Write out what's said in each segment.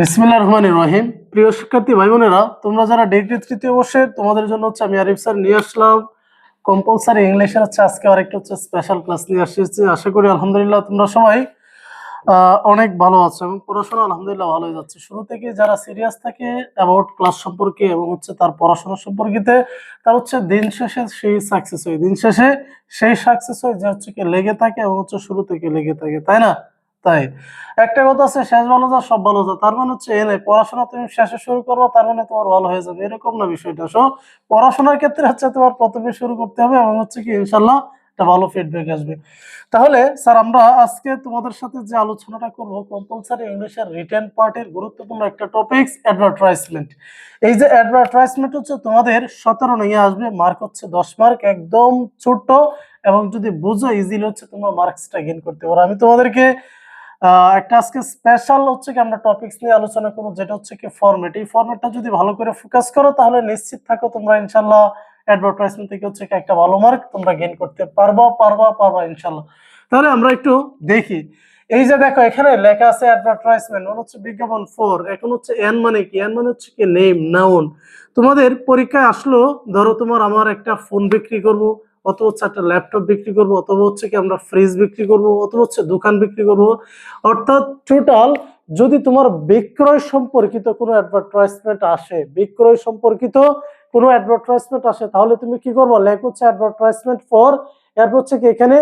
বিসমিল্লাহ রহমান রহিম। প্রিয় শিক্ষার্থী ভাই বোনেরা তোমরা যারা ডিগ্রি তৃতীয় বর্ষে, তোমাদের জন্য হচ্ছে আমি আরিফ স্যার নিয়ে আসলাম। কম্পালসারি ইংলিশের হচ্ছে আজকে আরেকটা হচ্ছে স্পেশাল ক্লাস নিয়ে আসছি আশা করি আলহামদুলিল্লাহ তোমরা সবাই অনেক ভালো আছো এবং পড়াশোনা আলহামদুলিল্লাহ ভালোই যাচ্ছে। শুরু থেকে যারা সিরিয়াস থাকে অ্যাবাউট ক্লাস সম্পর্কে এবং হচ্ছে তার পড়াশোনা সম্পর্কিতে, তার হচ্ছে দিন শেষে সেই সাকসেস হয়। দিন শেষে সেই সাকসেস হয় যে হচ্ছে কি লেগে থাকে এবং হচ্ছে শুরু থেকে লেগে থাকে, তাই না? তাই? একটা কথা আছে, শেষ ভালো যা, সব ভালো যা। তার মানে হচ্ছে এ নাই পড়াশোনা তুমি শেষে শুরু করবে, তার মানে তোমার ভালো হয়ে যাবে। এরকম না বিষয়টা। সো পড়াশোনার ক্ষেত্রে হচ্ছে তোমার প্রথমে শুরু করতে হবে এবং হচ্ছে কি ইনশাল্লাহ একটা ভালো ফিডব্যাক আসবে। তাহলে, স্যার, আমরা আজকে তোমাদের সাথে যে আলোচনাটা করব কম্পালসারি ইংলিশের রিটেন পার্টের গুরুত্বপূর্ণ একটা টপিকস অ্যাডভার্টাইজমেন্ট এই যে অ্যাডভার্টাইজমেন্ট হচ্ছে তোমাদের সতেরো নিয়ে আসবে মার্ক হচ্ছে দশ মার্ক একদম ছোট্ট এবং যদি বুঝো ইজিলি হচ্ছে তোমার মার্কসটা গেইন করতে পারো। আমি তোমাদেরকে একটা আজকে স্পেশাল হচ্ছে কি আমরা টপিকস নিয়ে আলোচনা করব, যেটা হচ্ছে কি ফরম্যাট এই ফরম্যাটটা যদি ভালো করে ফোকাস করো, তাহলে নিশ্চিত থাকো তোমরা ইনশাল্লাহ অ্যাডভার্টাইজমেন্ট থেকে হচ্ছে একটা ভালো মার্ক তোমরা গেইন করতে পারবা পারবা পারবা ইনশাল্লাহ। তাহলে আমরা একটু দেখি। এই যে দেখো, এখানে লেখা আছে অ্যাডভার্টাইজমেন্ট মানে হচ্ছে বিজ্ঞাপন ফর এখন হচ্ছে এন মানে কি? এন মানে হচ্ছে কি নেম নাউন তোমাদের পরীক্ষায় আসলো, ধরো তোমার আমার একটা ফোন বিক্রি করব অথবা হচ্ছে একটা ল্যাপটপ বিক্রি করব, অথবা হচ্ছে কি আমরা ফ্রিজ বিক্রি করব, অথবা হচ্ছে দোকান বিক্রি করব। অর্থাৎ টোটাল যদি তোমার বিক্রয় সম্পর্কিত কোনো অ্যাডভার্টাইজমেন্ট আসে, বিক্রয় সম্পর্কিত কোনো অ্যাডভার্টাইজমেন্ট আসে, তাহলে তুমি কি করবা? লেখ হচ্ছে অ্যাডভার্টাইজমেন্ট ফর এরপর হচ্ছে কি এখানে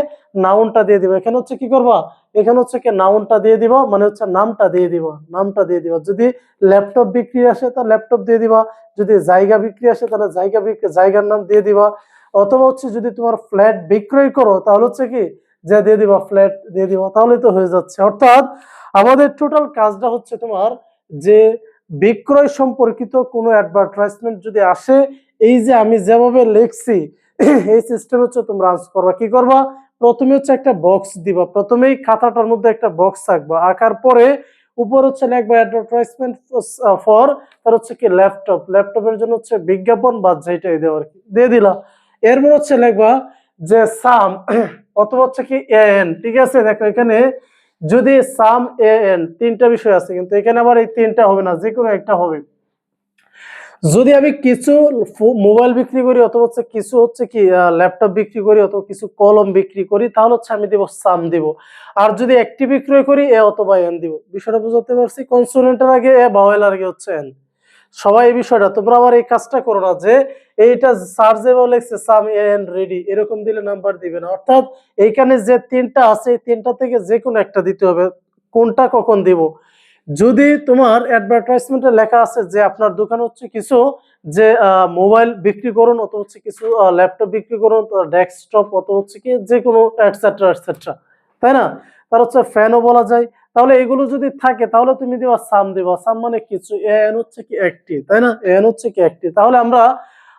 নাউনটা দিয়ে দিবা। এখানে হচ্ছে কি করবা? এখানে হচ্ছে কি নাউনটা দিয়ে দিবা মানে হচ্ছে নামটা দিয়ে দিবা, নামটা দিয়ে দিবা। যদি ল্যাপটপ বিক্রি আসে, তা ল্যাপটপ দিয়ে দিবা। যদি জায়গা বিক্রি আসে, তাহলে জায়গা বিক্রি জায়গার নাম দিয়ে দিবা। অথবা হচ্ছে যদি তোমার ফ্ল্যাট বিক্রয় করো, তাহলে হচ্ছে কি, যে দিয়ে দিবা ফ্ল্যাট, দিয়ে দিবা তাহলে তো হয়ে যাচ্ছে। অর্থাৎ আমাদের টোটাল কাজটা হচ্ছে তোমার যে বিক্রয় সম্পর্কিত কোনো অ্যাডভার্টাইজমেন্ট যদি আসে, এই যে আমি যেভাবে লিখছি, এই সিস্টেম হচ্ছে তোমরা আনসার করবা। কি করবা? প্রথমে হচ্ছে একটা বক্স দিবা। প্রথমেই খাতাটার মধ্যে একটা বক্স থাকবা আঁকার পরে উপর হচ্ছে লিখবা অ্যাডভার্টাইজমেন্ট ফর তার হচ্ছে কি ল্যাপটপ ল্যাপটপের জন্য হচ্ছে বিজ্ঞাপন বা যেটাই দেওয়ার কি। দিয়ে দিলা। এরপর হচ্ছে লিখবা যে সাম, অথবা হচ্ছে কি এন, ঠিক আছে? দেখো, এখানে যদি সাম এন তিনটা বিষয় আছে, কিন্তু এখানে আবার এই তিনটা হবে না যে কোনো একটা হবে। যদি আমি কিছু মোবাইল বিক্রি করি, অথবা হচ্ছে কিছু হচ্ছে কি ল্যাপটপ বিক্রি করি, অথবা কিছু কলম বিক্রি করি, তাহলে হচ্ছে আমি দেব সাম দিব। আর যদি একটি বিক্রয় করি, এ অথবা এন দিব। বিষয়টা বুঝতে পারছি? কনসোনেন্টের আগে, এ বাওয়েল আগে হচ্ছে এন। সবাই এই বিষয়টা, তোমরা আবার এই কাজটা করো না যে এইটা সার্চেবল লেখছে সাম এন রেডি এরকম দিলে নাম্বার দিবে না। অর্থাৎ এইখানে যে তিনটা আছে, এই তিনটা থেকে যে কোনো একটা দিতে হবে, কোনটা কখন দিব? যদি তোমার অ্যাডভার্টাইজমেন্টে লেখা আছে যে আপনার দোকান হচ্ছে কিছু যে মোবাইল বিক্রি করুন অত হচ্ছে কিছু ল্যাপটপ বিক্রি করুন ডেস্কটপ অত হচ্ছে কি যে কোনো অ্যাটসেট্রা এটসেট্রা তাই না? তার হচ্ছে ফ্যানও বলা যায় তাহলে এগুলো যদি থাকে, তাহলে তুমি দিবা সাম দিবা। সাম মানে কিছু, এন হচ্ছে কি একটি, তাই না? এন হচ্ছে কি একটি। তাহলে আমরা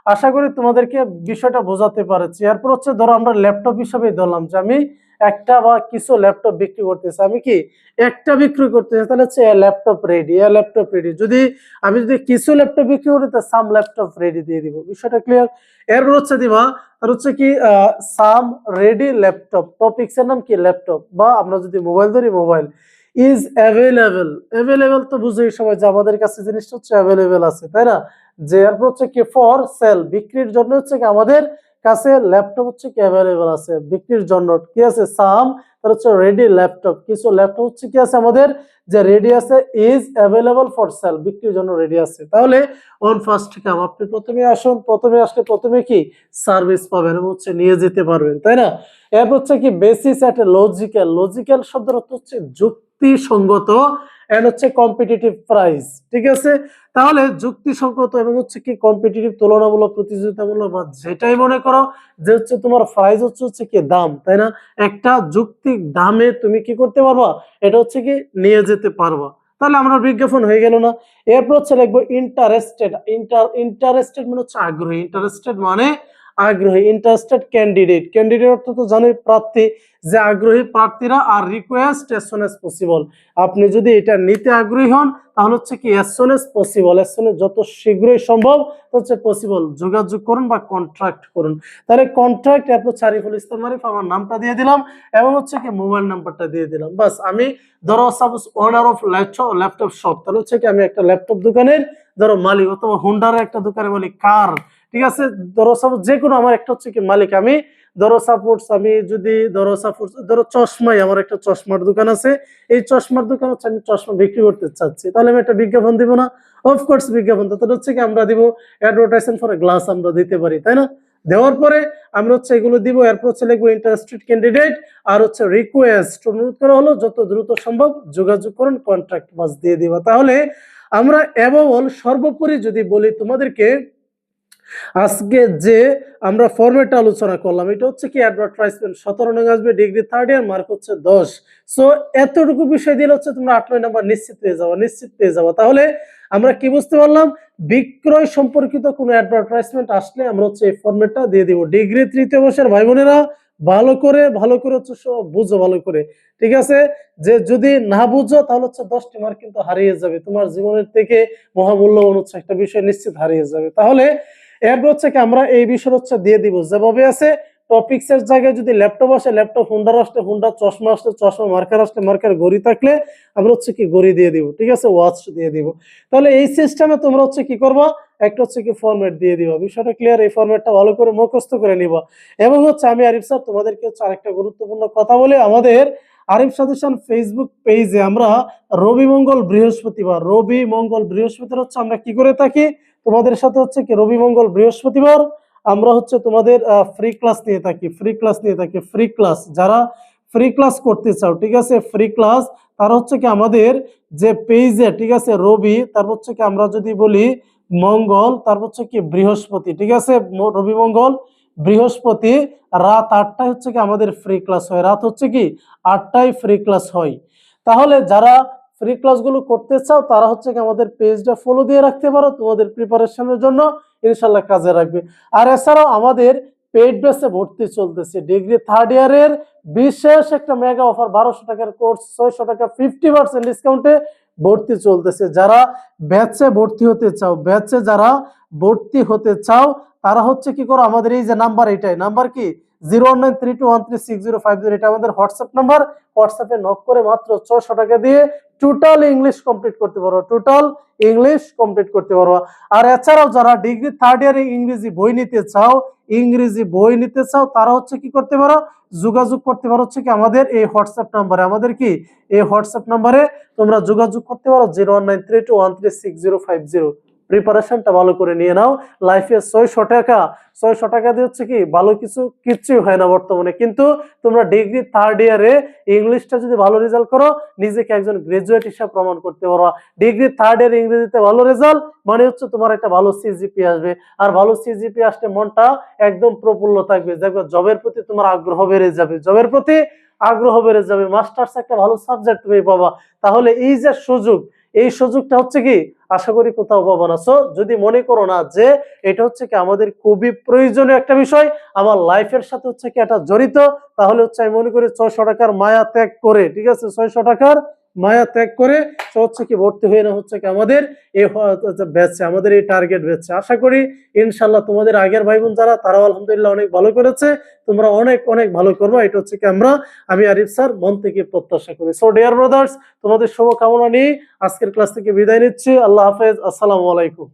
আশা করি তোমাদেরকে বিষয়টা বোঝাতে পারছি। এরপর হচ্ছে ধরো আমরা ল্যাপটপ হিসাবে ধরলাম যে আমি একটা বা কিছু ল্যাপটপ বিক্রি করতেছি। আমি কি একটা বিক্রি করতেছি, তাহলে হচ্ছে a laptop ready a laptop ready যদি আমি যদি কিছু ল্যাপটপ বিক্রি করি, তো সাম ল্যাপটপ রেডি দিয়ে দিব। বিষয়টা ক্লিয়ার এরপর হচ্ছে দিবা, আর হচ্ছে কি সাম রেডি ল্যাপটপ। টপিক্স এর নাম কি? ল্যাপটপ। বা আমরা যদি মোবাইল ধরি মোবাইল ইজ অ্যাভেলেবেল অ্যাভেলেবেল তো বুঝেই সবাই যে আমাদের কাছে জিনিসটা হচ্ছে অ্যাভেলেবেল আছে, তাই না? যে এরপর হচ্ছে কি ফর সেল বিক্রির জন্য হচ্ছে কি আমাদের কাছে ল্যাপটপ হচ্ছে কি অ্যাভেলেবেল আছে, বিক্রির জন্য। কি আছে? সাম তার হচ্ছে রেডি ল্যাপটপ কিছু ল্যাপটপ হচ্ছে কি আছে আমাদের? যে রেডি আছে ইজ অ্যাভেলেবল ফর সেল বিক্রির জন্য রেডি আছে। তাহলে অন ফার্স্ট কাম আপনি প্রথমে আসুন, প্রথমে আসলে প্রথমে কি? সার্ভিস পাবেন এবং হচ্ছে নিয়ে যেতে পারবেন, তাই না? এরপর হচ্ছে কি বেসিস একটা লজিক্যাল লজিক্যাল শব্দের অর্থ হচ্ছে যুক্তিসঙ্গত এন্ড হচ্ছে কম্পিটিটিভ প্রাইস ঠিক আছে? তাহলে যুক্তিসঙ্গত এবং হচ্ছে কি কম্পিটিটিভ তুলনামূলক, প্রতিযোগিতামূলক বা যেটাই মনে করো যে হচ্ছে তোমার প্রাইস হচ্ছে হচ্ছে কি দাম, তাই না? একটা যুক্তিক দামে তুমি কি করতে পারবা? এটা হচ্ছে কি নিয়ে যেতে পারবা। তাহলে আমরা বিজ্ঞাপন হয়ে গেল না। এরপর হচ্ছে লিখব ইন্টারেস্টেড ইন্টার ইন্টারেস্টেড মানে হচ্ছে আগ্রহী। ইন্টারেস্টেড মানে আগ্রহী ইন্টারেস্টেড ক্যান্ডিডেট ক্যান্ডিডেট অর্থ তো জানোই, প্রার্থী। যে আগ্রহী প্রার্থীরা আর request as soon as possible আপনি যদি এটা নিতে আগ্রহী হন, তাহলে হচ্ছে কি as soon as possible as soon যত শীঘ্রই সম্ভব হচ্ছে পসিবল যোগাযোগ করুন বা কন্ট্রাক্ট করুন। তাহলে কন্ট্রাক্ট এরপর সারিফুল ইসলাম আরিফ, আমার নামটা দিয়ে দিলাম, এবং হচ্ছে কি মোবাইল নাম্বারটা দিয়ে দিলাম। বাস, আমি ধরো suppose owner of laptop shop তাহলে হচ্ছে কি, আমি একটা ল্যাপটপ দোকানের, ধরো, মালিক অথবা হুন্ডারের একটা দোকানের মালিক কার ঠিক আছে? ধরো সাপোজ যে কোনো আমার একটা হচ্ছে কি মালিক, আমি ধরো সাপোজ আমি যদি ধরো সাপোজ ধরো চশমাই আমার একটা চশমার দোকান আছে, এই চশমার দোকান হচ্ছে আমি চশমা বিক্রি করতে চাচ্ছি। তাহলে আমি একটা বিজ্ঞাপন দিব না? অফকোর্স বিজ্ঞাপন। তাহলে হচ্ছে কি আমরা দিব অ্যাডভার্টাইজমেন্ট ফর গ্লাস আমরা দিতে পারি, তাই না? দেওয়ার পরে আমরা হচ্ছে এগুলো দিব, এরপর হচ্ছে লিখব ইন্টারেস্টেড ক্যান্ডিডেট আর হচ্ছে রিকোয়েস্ট অনুরোধ করা হলো, যত দ্রুত সম্ভব যোগাযোগ করুন কন্ট্রাক্ট বাস দিয়ে দিবা। তাহলে আমরা অ্যাবল সর্বোপরি যদি বলি তোমাদেরকে আজকে যে আমরা ফরম্যাটটা আলোচনা করলাম, এটা হচ্ছে কি অ্যাডভার্টাইজমেন্ট সতেরো নং আসবে ডিগ্রি থার্ড ইয়ার মার্ক হচ্ছে দশ। সো এতটুকু বিষয় দিলে হচ্ছে তোমরা আট, নয় নাম্বার নিশ্চিত পেয়ে যাব, নিশ্চিত পেয়ে যাব। তাহলে আমরা কি বুঝতে পারলাম? বিক্রয় সম্পর্কিত কোনো অ্যাডভার্টাইজমেন্ট আসলে আমরা হচ্ছে এই ফরম্যাটটা দিয়ে দিব। ডিগ্রি তৃতীয় বর্ষের ভাই বোনেরা ভালো করে ভালো করে হচ্ছে সব বুঝো ভালো করে। ঠিক আছে? যে যদি না বুঝো, তাহলে হচ্ছে দশটি মার্ক কিন্তু হারিয়ে যাবে। তোমার জীবনের থেকে মহামূল্যবান হচ্ছে একটা বিষয় নিশ্চিত হারিয়ে যাবে। তাহলে এরপর হচ্ছে কি, আমরা এই বিষয় হচ্ছে দিয়ে দিব। যেভাবে আছে টপিক্স এর জায়গায় যদি ল্যাপটপ আসে ল্যাপটপ হুন্ডার আসলে হুন্ডার চশমা আসলে চশমা মার্কার আসলে মার্কার গড়ি থাকলে আমরা হচ্ছে কি গড়ি দিয়ে দিব, ঠিক আছে? ওয়াচ দিয়ে দিব। তাহলে এই সিস্টেমে তোমরা হচ্ছে কি করবা? একটা হচ্ছে কি ফরম্যাট দিয়ে দিবা। বিষয়টা ক্লিয়ার এই ফরম্যাটটা ভালো করে মুখস্থ করে নিবা। এবং হচ্ছে আমি আরিফ স্যার তোমাদেরকে হচ্ছে আরেকটা গুরুত্বপূর্ণ কথা বলে, আমাদের আরিফ সাজেশন ফেসবুক পেজে আমরা রবি মঙ্গল বৃহস্পতিবার, রবি মঙ্গল বৃহস্পতিবার হচ্ছে আমরা কি করে থাকি? তোমাদের সাথে হচ্ছে কি? রবি মঙ্গল বৃহস্পতিবার। আমরা হচ্ছে তোমাদের ফ্রি ক্লাস নিয়ে থাকি ফ্রি ক্লাস নিয়ে থাকি ফ্রি ক্লাস যারা ফ্রি ক্লাস করতে চাও, ঠিক আছে? ফ্রি ক্লাস তার হচ্ছে কি আমাদের যে পেজে ঠিক আছে, রবি, তারপর হচ্ছে কি আমরা যদি বলি মঙ্গল, তারপর হচ্ছে কি বৃহস্পতি, ঠিক আছে? রবি মঙ্গল, বৃহস্পতি, রাত আটটায় হচ্ছে কি আমাদের ফ্রি ক্লাস হয়। রাত হচ্ছে কি? আটটায় ফ্রি ক্লাস হয়। তাহলে যারা ফ্রি ক্লাসগুলো করতে চাও, তারা হচ্ছে কি আমাদের পেজটা ফলো দিয়ে রাখতে পারো, তোমাদের প্রিপারেশনের জন্য ইনশাল্লাহ কাজে রাখবে। আর এছাড়াও আমাদের পেড বেসে ভর্তি চলতেছে। ডিগ্রি থার্ড ইয়ারের বিশেষ একটা মেগা অফার বারোশো টাকার কোর্স ছয়শো টাকা ফিফটি পার্সেন্ট ডিসকাউন্টে ভর্তি চলতেছে। যারা ব্যাচে ভর্তি হতে চাও ব্যাচে যারা ভর্তি হতে চাও, তারা হচ্ছে কি করো, আমাদের এই যে নাম্বার এটাই। নাম্বার কি? Zero one nine three two one three six zero five zero. এটা আমাদের হোয়াটসঅ্যাপ নাম্বার। হোয়াটসঅ্যাপে নক করে মাত্র ছশো টাকা দিয়ে টোটাল ইংলিশ কমপ্লিট করতে পারো। টোটাল ইংলিশ কমপ্লিট করতে পারো। আর এছাড়াও যারা ডিগ্রি থার্ড ইয়ারে ইংরেজি বই নিতে চাও, ইংরেজি বই নিতে চাও, তারা হচ্ছে কি করতে পারো? যোগাযোগ করতে পারো হচ্ছে কি আমাদের এই হোয়াটসঅ্যাপ নাম্বারে। আমাদের কি? এই হোয়াটসঅ্যাপ নাম্বারে তোমরা যোগাযোগ করতে পারো। Zero one nine three two one three six zero five zero. প্রিপারেশনটা ভালো করে নিয়ে নাও। লাইফে ছয়শো টাকা ছয়শো টাকা দিয়ে হচ্ছে কি, ভালো কিছু কিচ্ছুই হয় না বর্তমানে। কিন্তু তোমরা ডিগ্রি থার্ড ইয়ারে ইংলিশটা যদি ভালো রেজাল্ট করো, নিজেকে একজন গ্রাজুয়েট হিসাবে প্রমাণ করতে পারো ডিগ্রি থার্ড ইয়ার ইংরেজিতে ভালো রেজাল্ট মানে হচ্ছে তোমার একটা ভালো সিজিপি আসবে। আর ভালো সিজিপি আসলে মনটা একদম প্রফুল্ল থাকবে। দেখবে জবের প্রতি তোমার আগ্রহ বেড়ে যাবে। জবের প্রতি আগ্রহ বেড়ে যাবে। মাস্টার্স একটা ভালো সাবজেক্ট তুমি পাবা। তাহলে এই যে সুযোগ এই সুযোগটা হচ্ছে কি? আশা করি কোথাও পাবো আছো যদি মনে করো না যে এটা হচ্ছে কি আমাদের খুবই প্রয়োজনীয় একটা বিষয়, আমার লাইফের সাথে হচ্ছে কি এটা জড়িত, তাহলে হচ্ছে আমি মনে করি ছয়শো টাকার মায়া ত্যাগ করে, ঠিক আছে? ছয়শো টাকার মায়া ত্যাগ করে হচ্ছে কি ভর্তি হয়ে না হচ্ছে কি আমাদের এই ব্যাচে, আমাদের এই টার্গেট ব্যাচে। আশা করি ইনশাল্লাহ তোমাদের আগের ভাই বোন যারা, তারাও আলহামদুলিল্লাহ অনেক ভালো করেছে। তোমরা অনেক অনেক ভালো করব। এটা হচ্ছে কি আমরা, আমি আরিফ স্যার, মন থেকে প্রত্যাশা করি। সো ডিয়ার ব্রাদার্স তোমাদের শুভকামনা নিয়ে আজকের ক্লাস থেকে বিদায় নিচ্ছি। আল্লাহ হাফেজ। আসসালামু আলাইকুম।